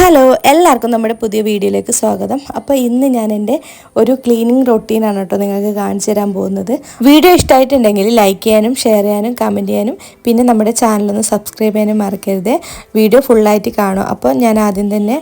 Hello എല്ലാവർക്കും നമ്മുടെ പുതിയ വീഡിയോയിലേക്ക് സ്വാഗതം. അപ്പോൾ ഇന്ന് ഞാൻ എന്റെ ഒരു ക്ലീനിങ് റൊട്ടീനാണ് കേട്ടോ നിങ്ങൾക്ക് കാണിച്ചു തരാൻ പോകുന്നത്. വീഡിയോ ഇഷ്ടമായിട്ടുണ്ടെങ്കിൽ ലൈക്ക് ചെയ്യാനും ഷെയർ ചെയ്യാനും കമന്റ് ചെയ്യാനും പിന്നെ നമ്മുടെ ചാനലൊന്ന് സബ്സ്ക്രൈബ് ചെയ്യാനും മറക്കരുത്. വീഡിയോ ഫുള്ളായിട്ട് കാണും. അപ്പോൾ ഞാൻ ആദ്യം തന്നെ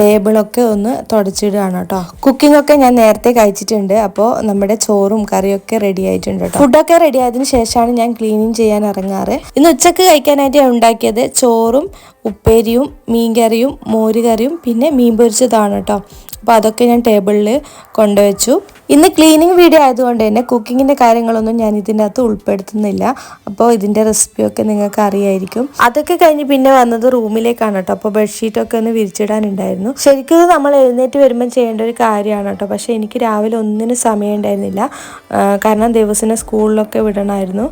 ടേബിളൊക്കെ ഒന്ന് തുടച്ചിടുകയാണ് കേട്ടോ. കുക്കിംഗ് ഒക്കെ ഞാൻ നേരത്തെ കഴിച്ചിട്ടുണ്ട്. അപ്പോൾ നമ്മുടെ ചോറും കറിയൊക്കെ റെഡി ആയിട്ടുണ്ട് കേട്ടോ. ഫുഡൊക്കെ റെഡി ആയതിനു ശേഷമാണ് ഞാൻ ക്ലീനിങ് ചെയ്യാൻ ഇറങ്ങാറ്. ഇന്ന് ഉച്ചയ്ക്ക് കഴിക്കാനായിട്ട് ഉണ്ടാക്കിയത് ചോറും ഉപ്പേരിയും മീൻകറിയും മോരുകറിയും പിന്നെ മീൻ പൊരിച്ചതാണ് കേട്ടോ. അപ്പോൾ അതൊക്കെ ഞാൻ ടേബിളിൽ കൊണ്ടുവച്ചു. ഇന്ന് ക്ലീനിങ് വീഡിയോ ആയതുകൊണ്ട് തന്നെ കുക്കിങ്ങിന്റെ കാര്യങ്ങളൊന്നും ഞാൻ ഇതിന്റെ അകത്ത് ഉൾപ്പെടുത്തുന്നില്ല. അപ്പോൾ ഇതിന്റെ റെസിപ്പിയൊക്കെ നിങ്ങൾക്ക് അറിയായിരിക്കും. അതൊക്കെ കഴിഞ്ഞ് പിന്നെ വന്നത് റൂമിലേക്കാണ് കേട്ടോ. അപ്പോൾ ബെഡ്ഷീറ്റൊക്കെ ഒന്ന് വിരിച്ചിടാനുണ്ടായിരുന്നു. ശരിക്കും നമ്മൾ എഴുന്നേറ്റ് വരുമ്പം ചെയ്യേണ്ട ഒരു കാര്യമാണ് കേട്ടോ. പക്ഷേ എനിക്ക് രാവിലെ ഒന്നിനും സമയം ഉണ്ടായിരുന്നില്ല. കാരണം ദിവസം സ്കൂളിലൊക്കെ വിടണമായിരുന്നു.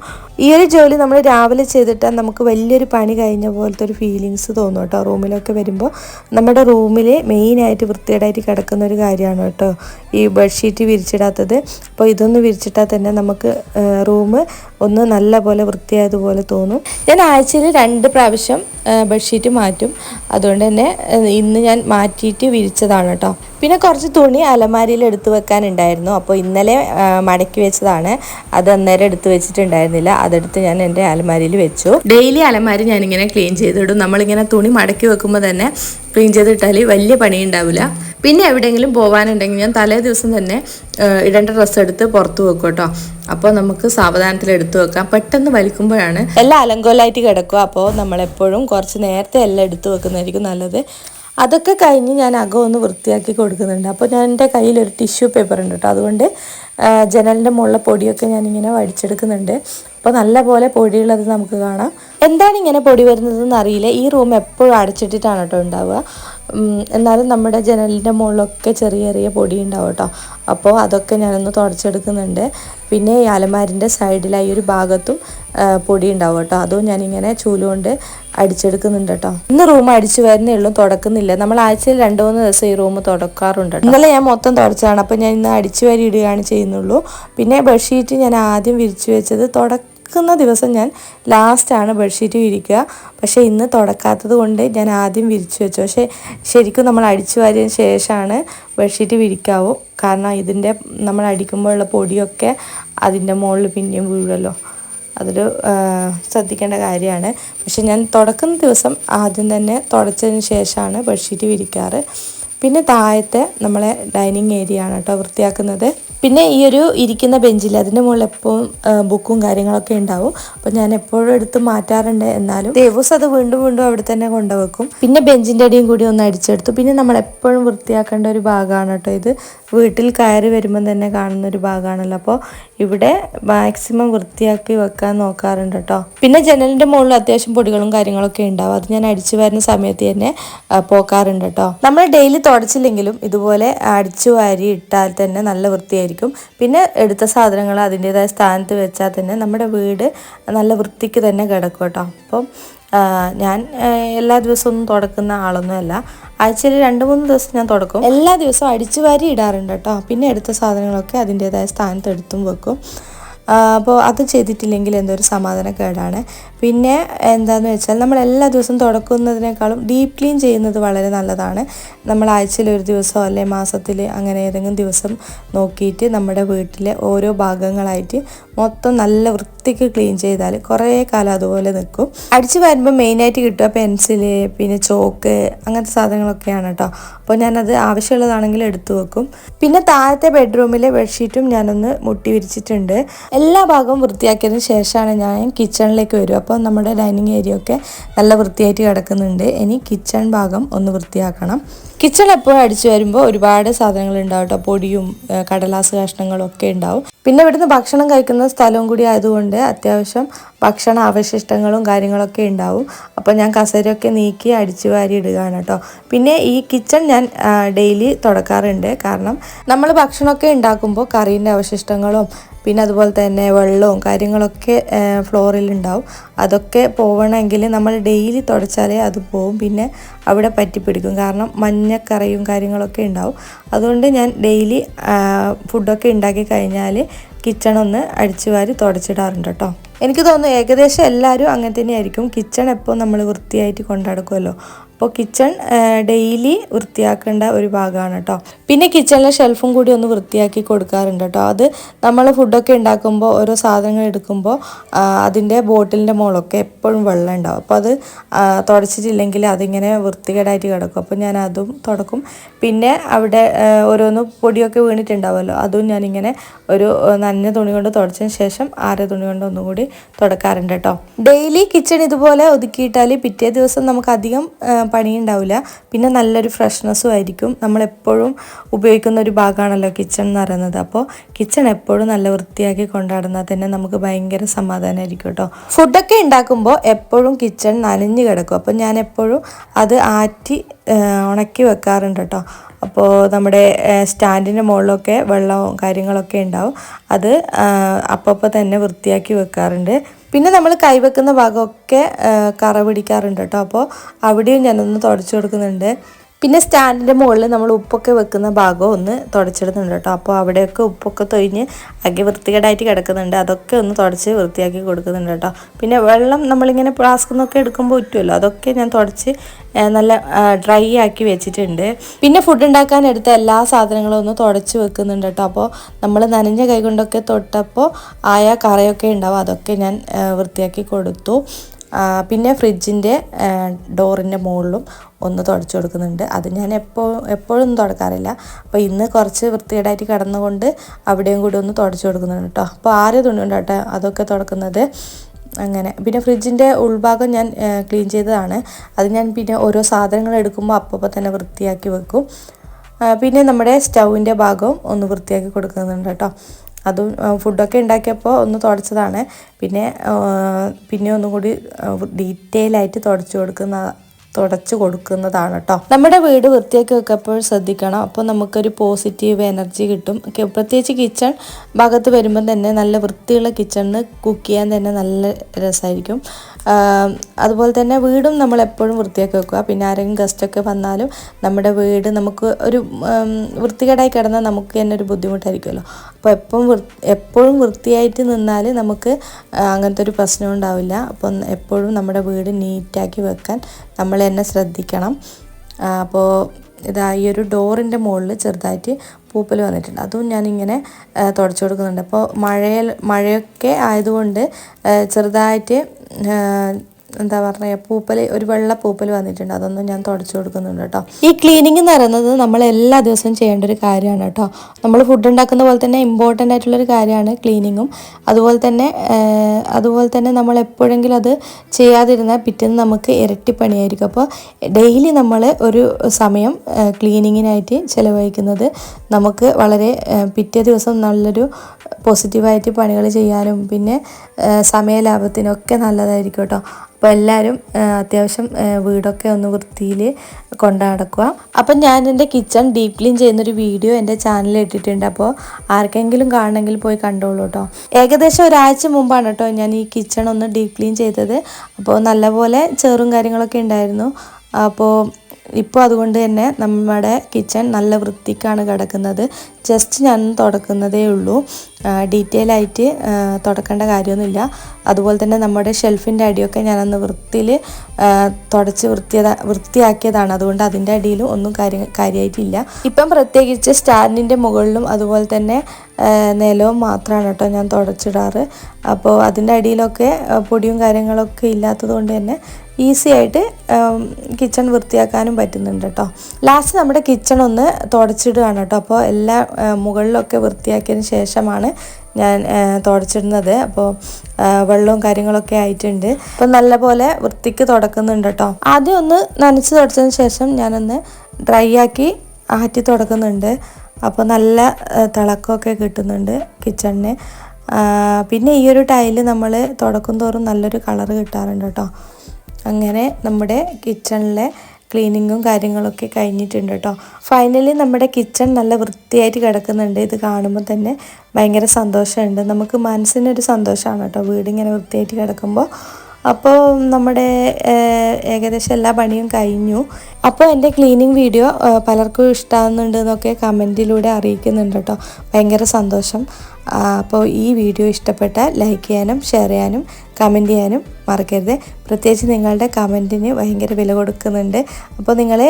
ഈ ഒരു ജോലി നമ്മൾ രാവിലെ ചെയ്തിട്ടാൽ നമുക്ക് വലിയൊരു പണി കഴിഞ്ഞ പോലത്തെ ഒരു ഫീലിങ്സ് തോന്നും കേട്ടോ. റൂമിലൊക്കെ വരുമ്പോൾ നമ്മുടെ റൂമിൽ മെയിനായിട്ട് വൃത്തികേടായിട്ട് കിടക്കുന്ന ഒരു കാര്യമാണ് കേട്ടോ. ഈ ബെഡ്ഷീറ്റ് വിരിച്ചിടാത്തത്. അപ്പോൾ ഇതൊന്ന് വിരിച്ചിട്ടാൽ തന്നെ നമുക്ക് റൂം ഒന്ന് നല്ല പോലെ വൃത്തിയായതുപോലെ തോന്നും. ഞാൻ ആഴ്ചയിൽ രണ്ട് പ്രാവശ്യം ബെഡ്ഷീറ്റ് മാറ്റും. അതുകൊണ്ട് തന്നെ ഇന്ന് ഞാൻ മാറ്റിയിട്ട് വിരിച്ചതാണ് കേട്ടോ. പിന്നെ കുറച്ച് തുണി അലമാരിയിൽ എടുത്തു വെക്കാനുണ്ടായിരുന്നു. അപ്പോൾ ഇന്നലെ മടക്കി വെച്ചതാണ്. അത് അന്നേരം എടുത്തു വെച്ചിട്ടുണ്ടായിരുന്നില്ല. അതെടുത്ത് ഞാൻ എന്റെ അലമാരിയിൽ വെച്ചു. ഡെയിലി അലമാരി ഞാനിങ്ങനെ ക്ലീൻ ചെയ്തിടും. നമ്മളിങ്ങനെ തുണി മടക്കി വെക്കുമ്പോൾ തന്നെ ക്ലീൻ ചെയ്തിട്ടാൽ വലിയ പണി ഉണ്ടാവില്ല പിന്നെ എവിടെയെങ്കിലും പോകാനുണ്ടെങ്കിൽ ഞാൻ തലേ ദിവസം തന്നെ ഇടേണ്ട ഡ്രസ്സ് എടുത്ത് പുറത്ത് വെക്കും കേട്ടോ. അപ്പോൾ നമുക്ക് സാവധാനത്തിൽ എടുത്തു വെക്കാം. പെട്ടെന്ന് വലിക്കുമ്പോഴാണ് എല്ലാം അലങ്കോലായിട്ട് കിടക്കുക. അപ്പോൾ നമ്മളെപ്പോഴും കുറച്ച് നേരത്തെ എല്ലാം എടുത്തു വെക്കുന്നതായിരിക്കും നല്ലത്. അതൊക്കെ കഴിഞ്ഞ് ഞാൻ അകം ഒന്ന് വൃത്തിയാക്കി കൊടുക്കുന്നുണ്ട്. അപ്പോൾ ഞാൻ എന്റെ കയ്യിൽ ഒരു ടിഷ്യൂ പേപ്പർ ഉണ്ട് കേട്ടോ. അതുകൊണ്ട് ജനലിന്റെ മുകളിലെ പൊടിയൊക്കെ ഞാനിങ്ങനെ വടിച്ചെടുക്കുന്നുണ്ട് അപ്പോൾ നല്ല പോലെ പൊടിയുള്ളത് നമുക്ക് കാണാം. എന്താണ് ഇങ്ങനെ പൊടി വരുന്നതെന്ന് അറിയില്ല. ഈ റൂം എപ്പോഴും അടച്ചിട്ടിട്ടാണ് കേട്ടോ ഉണ്ടാവുക. എന്നാലും നമ്മുടെ ജനലിന്റെ മുകളിലൊക്കെ ചെറിയ ചെറിയ പൊടി ഉണ്ടാവും കേട്ടോ. അപ്പോൾ അതൊക്കെ ഞാനൊന്ന് തുടച്ചെടുക്കുന്നുണ്ട്. പിന്നെ ഈ അലമാരിന്റെ സൈഡിലായി ഒരു ഭാഗത്തും പൊടി ഉണ്ടാവും കേട്ടോ. അതും ഞാനിങ്ങനെ ചൂലുകൊണ്ട് അടിച്ചെടുക്കുന്നുണ്ട് കേട്ടോ. ഇന്ന് റൂം അടിച്ചു വരുന്നേ ഉള്ളൂ തുടക്കുന്നില്ല. നമ്മൾ ആഴ്ചയിൽ രണ്ട് മൂന്ന് ദിവസം ഈ റൂം തുടക്കാറുണ്ട് ഇന്നലെ ഞാൻ മൊത്തം തുടച്ചതാണ്. അപ്പോൾ ഞാൻ ഇന്ന് അടിച്ചു വരി ഇടുകയാണ് ചെയ്യുന്നുള്ളൂ. പിന്നെ ബെഡ്ഷീറ്റ് ഞാൻ ആദ്യം വിരിച്ചു വെച്ചത് തുടക്കുന്ന ദിവസം ഞാൻ ലാസ്റ്റാണ് ബെഡ്ഷീറ്റ് വിരിക്കുക പക്ഷേ ഇന്ന് തുടക്കാത്തത് കൊണ്ട് ഞാൻ ആദ്യം വിരിച്ചു വെച്ചു. പക്ഷേ ശരിക്കും നമ്മൾ അടിച്ചു വാരിയതിന് ശേഷമാണ് ബെഡ്ഷീറ്റ് വിരിക്കാവൂ കാരണം ഇതിന്റെ നമ്മൾ അടിക്കുമ്പോഴുള്ള പൊടിയൊക്കെ അതിന്റെ മുകളിൽ പിന്നെയും വീഴുമല്ലോ അതൊരു ശ്രദ്ധിക്കേണ്ട കാര്യമാണ്. പക്ഷേ ഞാൻ തുടക്കുന്ന ദിവസം ആദ്യം തന്നെ തുടച്ചതിന് ശേഷമാണ് ബെഡ്ഷീറ്റ് വിരിക്കാറ് പിന്നെ താഴത്തെ നമ്മളെ ഡൈനിങ് ഏരിയ ആണ് കേട്ടോ വൃത്തിയാക്കുന്നത്. പിന്നെ ഈ ഒരു ഇരിക്കുന്ന ബെഞ്ചിൽ അതിന്റെ മുകളിൽ എപ്പോഴും ബുക്കും കാര്യങ്ങളൊക്കെ ഉണ്ടാവും. അപ്പോൾ ഞാൻ എപ്പോഴും എടുത്ത് മാറ്റാറുണ്ട് എന്നാലും ദേവസ് അത് വീണ്ടും വീണ്ടും അവിടെ തന്നെ കൊണ്ടുവെക്കും. പിന്നെ ബെഞ്ചിന്റെ അടിയും കൂടി ഒന്ന് അടിച്ചെടുത്തു. പിന്നെ നമ്മൾ എപ്പോഴും വൃത്തിയാക്കേണ്ട ഒരു ഭാഗമാണ് കേട്ടോ ഇത്. വീട്ടിൽ കയറി വരുമ്പം തന്നെ കാണുന്ന ഒരു ഭാഗമാണല്ലോ. അപ്പോൾ ഇവിടെ മാക്സിമം വൃത്തിയാക്കി വെക്കാൻ നോക്കാറുണ്ട് കേട്ടോ. പിന്നെ ജനലിന്റെ മുകളിൽ അത്യാവശ്യം പൊടികളും കാര്യങ്ങളൊക്കെ ഉണ്ടാവും. അത് ഞാൻ അടിച്ചു വരുന്ന സമയത്ത് തന്നെ പോക്കാറുണ്ട് കേട്ടോ. നമ്മൾ ഡെയിലി തുടച്ചില്ലെങ്കിലും ഇതുപോലെ അടിച്ചു വാരി ഇട്ടാൽ തന്നെ നല്ല വൃത്തിയായിരിക്കും. പിന്നെ എടുത്ത സാധനങ്ങൾ അതിന്റെതായ സ്ഥാനത്ത് വെച്ചാൽ തന്നെ നമ്മുടെ വീട് നല്ല വൃത്തിക്ക് തന്നെ കിടക്കും കേട്ടോ. അപ്പം ഞാൻ എല്ലാ ദിവസവും തുടക്കുന്ന ആളൊന്നുമല്ല ആഴ്ചയിൽ രണ്ട് മൂന്ന് ദിവസം ഞാൻ തുടക്കും. എല്ലാ ദിവസവും അടിച്ചു വാരി ഇടാറുണ്ട് കേട്ടോ. പിന്നെ എടുത്ത സാധനങ്ങളൊക്കെ അതിന്റേതായ സ്ഥാനത്ത് എടുത്തും വെക്കും. അപ്പോൾ അത് ചെയ്തിട്ടില്ലെങ്കിൽ എന്തോ ഒരു സമാധാനക്കേടാണ്. പിന്നെ എന്താന്ന് വെച്ചാൽ നമ്മൾ എല്ലാ ദിവസവും തുടക്കുന്നതിനേക്കാളും ഡീപ്പ് ക്ലീൻ ചെയ്യുന്നത് വളരെ നല്ലതാണ്. നമ്മൾ ആഴ്ചയിൽ ഒരു ദിവസമോ അല്ലെ മാസത്തിൽ അങ്ങനെ ഏതെങ്കിലും ദിവസം നോക്കിയിട്ട് നമ്മുടെ വീട്ടിലെ ഓരോ ഭാഗങ്ങളായിട്ട് മൊത്തം നല്ല വൃത്തിക്ക് ക്ലീൻ ചെയ്താൽ കുറേ കാലം അതുപോലെ നിൽക്കും. അടിച്ചു വരുമ്പോൾ മെയിനായിട്ട് കിട്ടുക പെൻസിൽ പിന്നെ ചോക്ക് അങ്ങനത്തെ സാധനങ്ങളൊക്കെയാണ് കേട്ടോ. അപ്പോൾ ഞാനത് ആവശ്യമുള്ളതാണെങ്കിൽ എടുത്തു വെക്കും. പിന്നെ താഴത്തെ ബെഡ്റൂമിലെ ബെഡ്ഷീറ്റും ഞാനൊന്ന് മുട്ടി വിരിച്ചിട്ടുണ്ട്. എല്ലാ ഭാഗവും വൃത്തിയാക്കിയതിന് ശേഷമാണ് ഞാൻ കിച്ചണിലേക്ക് വരും നമ്മുടെ ഡൈനിങ് ഏരിയ ഒക്കെ നല്ല വൃത്തിയായിട്ട് കിടക്കുന്നുണ്ട്. ഇനി കിച്ചൺ ഭാഗം ഒന്ന് വൃത്തിയാക്കണം. കിച്ചൺ എപ്പോഴും അടിച്ചു വരുമ്പോൾ ഒരുപാട് സാധനങ്ങൾ ഉണ്ടാവും കേട്ടോ. പൊടിയും കടലാസ് കഷ്ണങ്ങളും ഒക്കെ ഉണ്ടാവും. പിന്നെ ഇവിടുന്ന് ഭക്ഷണം കഴിക്കുന്ന സ്ഥലവും കൂടി ആയതുകൊണ്ട് അത്യാവശ്യം ഭക്ഷണ അവശിഷ്ടങ്ങളും കാര്യങ്ങളൊക്കെ ഉണ്ടാവും. അപ്പോൾ ഞാൻ കസേരയൊക്കെ നീക്കി അടിച്ചു വാരി ഇടുകയാണ് കേട്ടോ. പിന്നെ ഈ കിച്ചൺ ഞാൻ ഡെയിലി തുടക്കാറുണ്ട്. കാരണം നമ്മൾ ഭക്ഷണമൊക്കെ ഉണ്ടാക്കുമ്പോൾ കറീന്റെ അവശിഷ്ടങ്ങളും പിന്നെ അതുപോലെ തന്നെ വെള്ളവും കാര്യങ്ങളൊക്കെ ഫ്ലോറിൽ ഉണ്ടാവും. അതൊക്കെ പോകണമെങ്കിൽ നമ്മൾ ഡെയിലി തുടച്ചാലേ അത് പോവും. പിന്നെ അവിടെ പറ്റിപ്പിടിക്കും കാരണം മഞ്ഞക്കറയും കാര്യങ്ങളൊക്കെ ഉണ്ടാവും. അതുകൊണ്ട് ഞാൻ ഡെയിലി ഫുഡൊക്കെ ഉണ്ടാക്കി കഴിഞ്ഞാൽ കിച്ചൺ ഒന്ന് അടിച്ചു വാരി തുടച്ചിടാറുണ്ട് കേട്ടോ. എനിക്ക് തോന്നുന്നു ഏകദേശം എല്ലാവരും അങ്ങനെ തന്നെയായിരിക്കും. കിച്ചൺ എപ്പോൾ നമ്മൾ വൃത്തിയായിട്ട് കൊണ്ടുനടക്കുമല്ലോ അപ്പോൾ കിച്ചൺ ഡെയിലി വൃത്തിയാക്കേണ്ട ഒരു ഭാഗമാണ് കേട്ടോ. പിന്നെ കിച്ചണിലെ ഷെൽഫും കൂടി ഒന്ന് വൃത്തിയാക്കി കൊടുക്കാറുണ്ട് കേട്ടോ. അത് നമ്മൾ ഫുഡൊക്കെ ഉണ്ടാക്കുമ്പോൾ ഓരോ സാധനങ്ങൾ എടുക്കുമ്പോൾ അതിന്റെ ബോട്ടിലിന്റെ മുകളൊക്കെ എപ്പോഴും വെള്ളം ഉണ്ടാവും. അപ്പോൾ അത് തുടച്ചിട്ടില്ലെങ്കിൽ അതിങ്ങനെ വൃത്തികേടായിട്ട് കിടക്കും. അപ്പോൾ ഞാൻ അതും തുടക്കും. പിന്നെ അവിടെ ഓരോന്ന് പൊടിയൊക്കെ വീണിട്ടുണ്ടാവുമല്ലോ. അതും ഞാനിങ്ങനെ ഒരു നനഞ്ഞ തുണി കൊണ്ട് തുടച്ചതിന് ശേഷം ആര തുണി കൊണ്ട് ഒന്നുകൂടി തുടക്കാറുണ്ട് കേട്ടോ. ഡെയിലി കിച്ചൺ ഇതുപോലെ ഒതുക്കിയിട്ടാൽ പിറ്റേ ദിവസം നമുക്ക് അധികം പണിയുണ്ടാവില്ല. പിന്നെ നല്ലൊരു ഫ്രഷ്നെസ്സും ആയിരിക്കും. നമ്മളെപ്പോഴും ഉപയോഗിക്കുന്ന ഒരു ഭാഗമാണല്ലോ കിച്ചൺ എന്ന് പറയുന്നത്. അപ്പോൾ കിച്ചൺ എപ്പോഴും നല്ല വൃത്തിയാക്കി കൊണ്ടാടുന്നാൽ തന്നെ നമുക്ക് ഭയങ്കര സമാധാനമായിരിക്കും കേട്ടോ. ഫുഡൊക്കെ ഉണ്ടാക്കുമ്പോൾ എപ്പോഴും കിച്ചൺ നനഞ്ഞു കിടക്കും. അപ്പോൾ ഞാൻ എപ്പോഴും അത് ആറ്റി ഉണക്കി വെക്കാറുണ്ട് കേട്ടോ. അപ്പോൾ നമ്മുടെ സ്റ്റാൻഡിന്റെ മുകളിലൊക്കെ വെള്ളവും കാര്യങ്ങളൊക്കെ ഉണ്ടാവും. അത് അപ്പോൾ തന്നെ വൃത്തിയാക്കി വെക്കാറുണ്ട്. പിന്നെ നമ്മൾ കൈവെക്കുന്ന ഭാഗമൊക്കെ കറ പിടിക്കാറുണ്ട് കേട്ടോ. അപ്പോൾ അവിടെയും ഞാനൊന്ന് തുടച്ചു കൊടുക്കുന്നുണ്ട്. പിന്നെ സ്റ്റാൻഡിന്റെ മുകളിൽ നമ്മൾ ഉപ്പൊക്കെ വെക്കുന്ന ഭാഗം ഒന്ന് തുടച്ചിടുന്നുണ്ട് കേട്ടോ. അപ്പോൾ അവിടെയൊക്കെ ഉപ്പൊക്കെ തൊഴിഞ്ഞ് ആകെ വൃത്തികേടായിട്ട് കിടക്കുന്നുണ്ട്. അതൊക്കെ ഒന്ന് തുടച്ച് വൃത്തിയാക്കി കൊടുക്കുന്നുണ്ട് കേട്ടോ. പിന്നെ വെള്ളം നമ്മളിങ്ങനെ ഫ്ലാസ്കിൽ നിന്നൊക്കെ എടുക്കുമ്പോൾ ഉറ്റുമല്ലോ? അതൊക്കെ ഞാൻ തുടച്ച് നല്ല ഡ്രൈ ആക്കി വെച്ചിട്ടുണ്ട്. പിന്നെ ഫുഡ് ഉണ്ടാക്കാൻ എടുത്ത എല്ലാ സാധനങ്ങളും ഒന്ന് തുടച്ച് വെക്കുന്നുണ്ട് കേട്ടോ. അപ്പോൾ നമ്മൾ നനഞ്ഞ കൈകൊണ്ടൊക്കെ തൊട്ടപ്പോൾ ആയ കറയൊക്കെ ഉണ്ടാവും. അതൊക്കെ ഞാൻ വൃത്തിയാക്കി കൊടുത്തു. പിന്നെ ഫ്രിഡ്ജിന്റെ ഡോറിന്റെ മുകളിലും ഒന്ന് തുടച്ചു കൊടുക്കുന്നുണ്ട്. അത് ഞാൻ എപ്പോൾ എപ്പോഴും തുടക്കാറില്ല. അപ്പോൾ ഇന്ന് കുറച്ച് വൃത്തികേടായിട്ട് കിടന്നുകൊണ്ട് അവിടെയും കൂടി ഒന്ന് തുടച്ചു കൊടുക്കുന്നുണ്ട് കേട്ടോ. അപ്പോൾ ആറ് തുണി അതൊക്കെ തുടക്കുന്നത്. അങ്ങനെ. പിന്നെ ഫ്രിഡ്ജിന്റെ ഉൾഭാഗം ഞാൻ ക്ലീൻ ചെയ്തതാണ്. അത് ഞാൻ പിന്നെ ഓരോ സാധനങ്ങൾ എടുക്കുമ്പോൾ അപ്പോൾ തന്നെ വൃത്തിയാക്കി വെക്കും. പിന്നെ നമ്മുടെ സ്റ്റൗവിന്റെ ഭാഗവും ഒന്ന് വൃത്തിയാക്കി കൊടുക്കുന്നുണ്ട് കേട്ടോ. അതും ഫുഡൊക്കെ ഉണ്ടാക്കിയപ്പോൾ ഒന്ന് തുടച്ചതാണ്. പിന്നെ പിന്നെ ഒന്നും കൂടി ഡീറ്റെയിൽ ആയിട്ട് തുടച്ചു കൊടുക്കുന്ന തുടച്ചു കൊടുക്കുന്നതാണ് കേട്ടോ നമ്മുടെ വീട് വൃത്തിയാക്കി വെക്കപ്പോൾ ശ്രദ്ധിക്കണം. അപ്പോൾ നമുക്കൊരു പോസിറ്റീവ് എനർജി കിട്ടും. പ്രത്യേകിച്ച് കിച്ചൺ ഭാഗത്ത് വരുമ്പോൾ തന്നെ നല്ല വൃത്തിയുള്ള കിച്ചണിന് കുക്ക് ചെയ്യാൻ തന്നെ നല്ല രസമായിരിക്കും അതുപോലെ തന്നെ വീടും നമ്മൾ എപ്പോഴും വൃത്തിയാക്കി വെക്കുക പിന്നെ ആരെങ്കിലും ഗസ്റ്റൊക്കെ വന്നാലും നമ്മുടെ വീട് നമുക്ക് ഒരു വൃത്തികേടായി കിടന്നാൽ നമുക്ക് തന്നെ ഒരു ബുദ്ധിമുട്ടായിരിക്കുമല്ലോ. അപ്പോൾ എപ്പോഴും വൃ എപ്പോഴും വൃത്തിയായിട്ട് നിന്നാൽ നമുക്ക് അങ്ങനത്തെ ഒരു പ്രശ്നം ഉണ്ടാവില്ല. അപ്പം എപ്പോഴും നമ്മുടെ വീട് നീറ്റാക്കി വെക്കാൻ നമ്മൾ തന്നെ ശ്രദ്ധിക്കണം. അപ്പോൾ ഇതാ ഈ ഒരു ഡോറിന്റെ മുകളിൽ ചെറുതായിട്ട് പൂപ്പൽ വന്നിട്ടുണ്ട്. അതും ഞാനിങ്ങനെ തുടച്ചു കൊടുക്കുന്നുണ്ട്. അപ്പോൾ മഴയിൽ മഴയൊക്കെ ആയതുകൊണ്ട് ചെറുതായിട്ട് എന്താ പറയുക പൂപ്പൽ ഒരു വെള്ള പൂപ്പൽ വന്നിട്ടുണ്ട്. അതൊന്നും ഞാൻ തുടച്ചു കൊടുക്കുന്നുണ്ട് കേട്ടോ. ഈ ക്ലീനിങ് എന്ന് പറയുന്നത് നമ്മൾ എല്ലാ ദിവസവും ചെയ്യേണ്ട ഒരു കാര്യമാണ് കേട്ടോ. നമ്മൾ ഫുഡ് ഉണ്ടാക്കുന്ന പോലെ തന്നെ ഇമ്പോർട്ടന്റ് ആയിട്ടുള്ളൊരു കാര്യമാണ് ക്ലീനിങ്ങും അതുപോലെ തന്നെ അതുപോലെ തന്നെ നമ്മൾ എപ്പോഴെങ്കിലും അത് ചെയ്യാതിരുന്നാൽ പിറ്റേന്ന് നമുക്ക് ഇരട്ടി പണിയായിരിക്കും. അപ്പോൾ ഡെയിലി നമ്മൾ ഒരു സമയം ക്ലീനിങ്ങിനായിട്ട് ചിലവഴിക്കുന്നത് നമുക്ക് വളരെ പിറ്റേ ദിവസം നല്ലൊരു പോസിറ്റീവായിട്ട് പണികൾ ചെയ്യാനും പിന്നെ സമയലാഭത്തിനൊക്കെ നല്ലതായിരിക്കും കേട്ടോ. അപ്പോൾ എല്ലാവരും അത്യാവശ്യം വീടൊക്കെ ഒന്ന് വൃത്തിയിൽ കൊണ്ടു നടക്കുക. അപ്പം ഞാൻ എന്റെ കിച്ചൺ ഡീപ് ക്ലീൻ ചെയ്യുന്നൊരു വീഡിയോ എന്റെ ചാനലിൽ ഇട്ടിട്ടുണ്ട്. അപ്പോൾ ആർക്കെങ്കിലും കാണണമെങ്കിൽ പോയി കണ്ടോളൂ കേട്ടോ ഏകദേശം ഒരാഴ്ച മുമ്പാണ് കേട്ടോ ഞാൻ ഈ കിച്ചൺ ഒന്ന് ഡീപ് ക്ലീൻ ചെയ്തത്. അപ്പോൾ നല്ലപോലെ ചേറും കാര്യങ്ങളൊക്കെ ഉണ്ടായിരുന്നു. അപ്പോൾ ഇപ്പോൾ അതുകൊണ്ട് തന്നെ നമ്മുടെ കിച്ചൺ നല്ല വൃത്തിക്കാണ് കിടക്കുന്നത്. ജസ്റ്റ് ഞാൻ തുടക്കുന്നതേ ഉള്ളൂ. ഡീറ്റെയിൽ ആയിട്ട് തുടക്കേണ്ട കാര്യമൊന്നുമില്ല. അതുപോലെ തന്നെ നമ്മുടെ ഷെൽഫിന്റെ അടിയൊക്കെ ഞാനന്ന് വൃത്തിയിൽ തുടച്ച് വൃത്തിയത വൃത്തിയാക്കിയതാണ്. അതുകൊണ്ട് അതിന്റെ അടിയിലും ഒന്നും കാര്യ കാര്യമായിട്ടില്ല ഇപ്പം പ്രത്യേകിച്ച് സ്റ്റാൻഡിന്റെ മുകളിലും അതുപോലെ തന്നെ നിലവും മാത്രമാണ് കേട്ടോ ഞാൻ തുടച്ചിടാറ്. അപ്പോൾ അതിന്റെ അടിയിലൊക്കെ പൊടിയും കാര്യങ്ങളൊക്കെ ഇല്ലാത്തത് കൊണ്ട് തന്നെ ഈസി ആയിട്ട് കിച്ചൺ വൃത്തിയാക്കാനും പറ്റുന്നുണ്ട് കേട്ടോ ലാസ്റ്റ് നമ്മുടെ കിച്ചൺ ഒന്ന് തുടച്ചിടുകയാണ് കേട്ടോ അപ്പോൾ എല്ലാ മുകളിലൊക്കെ വൃത്തിയാക്കിയതിന് ശേഷമാണ് ഞാൻ തുടച്ചിടുന്നത്. അപ്പോൾ വെള്ളവും കാര്യങ്ങളൊക്കെ ആയിട്ടുണ്ട്. അപ്പോൾ നല്ലപോലെ വൃത്തിക്ക് തുടക്കുന്നുണ്ട് കേട്ടോ ആദ്യം ഒന്ന് നനച്ച് തുടച്ചതിന് ശേഷം ഞാനൊന്ന് ഡ്രൈ ആക്കി ആറ്റി തുടക്കുന്നുണ്ട്. അപ്പോൾ നല്ല തിളക്കമൊക്കെ കിട്ടുന്നുണ്ട് കിച്ചണിന് പിന്നെ ഈ ഒരു ടൈൽ നമ്മൾ തുടക്കും തോറും നല്ലൊരു കളറ് കിട്ടാറുണ്ട് കേട്ടോ അങ്ങനെ നമ്മുടെ കിച്ചണിലെ ക്ലീനിങ്ങും കാര്യങ്ങളൊക്കെ കഴിഞ്ഞിട്ടുണ്ട് കേട്ടോ ഫൈനലി നമ്മുടെ കിച്ചൺ നല്ല വൃത്തിയായിട്ട് കിടക്കുന്നുണ്ട്. ഇത് കാണുമ്പോൾ തന്നെ ഭയങ്കര സന്തോഷമുണ്ട്. നമുക്ക് മനസ്സിനൊരു സന്തോഷമാണ് കേട്ടോ വീടിങ്ങനെ വൃത്തിയായിട്ട് കിടക്കുമ്പോൾ അപ്പോൾ നമ്മുടെ ഏകദേശം എല്ലാ പണിയും കഴിഞ്ഞു. അപ്പോൾ എന്റെ ക്ലീനിങ് വീഡിയോ പലർക്കും ഇഷ്ടമാകുന്നുണ്ട് എന്നൊക്കെ കമന്റിലൂടെ അറിയിക്കുന്നുണ്ട് കേട്ടോ. ഭയങ്കര സന്തോഷം. അപ്പോൾ ഈ വീഡിയോ ഇഷ്ടപ്പെട്ടാൽ ലൈക്ക് ചെയ്യാനും ഷെയർ ചെയ്യാനും കമന്റ് ചെയ്യാനും മറക്കരുത്. പ്രത്യേകിച്ച് നിങ്ങളുടെ കമന്റിന് ഭയങ്കര വില കൊടുക്കുന്നുണ്ട്. അപ്പോൾ നിങ്ങൾ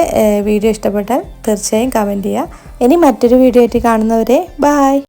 വീഡിയോ ഇഷ്ടപ്പെട്ടാൽ തീർച്ചയായും കമന്റ് ചെയ്യുക. ഇനി മറ്റൊരു വീഡിയോ ആയിട്ട് കാണുന്നവരെ ബായ്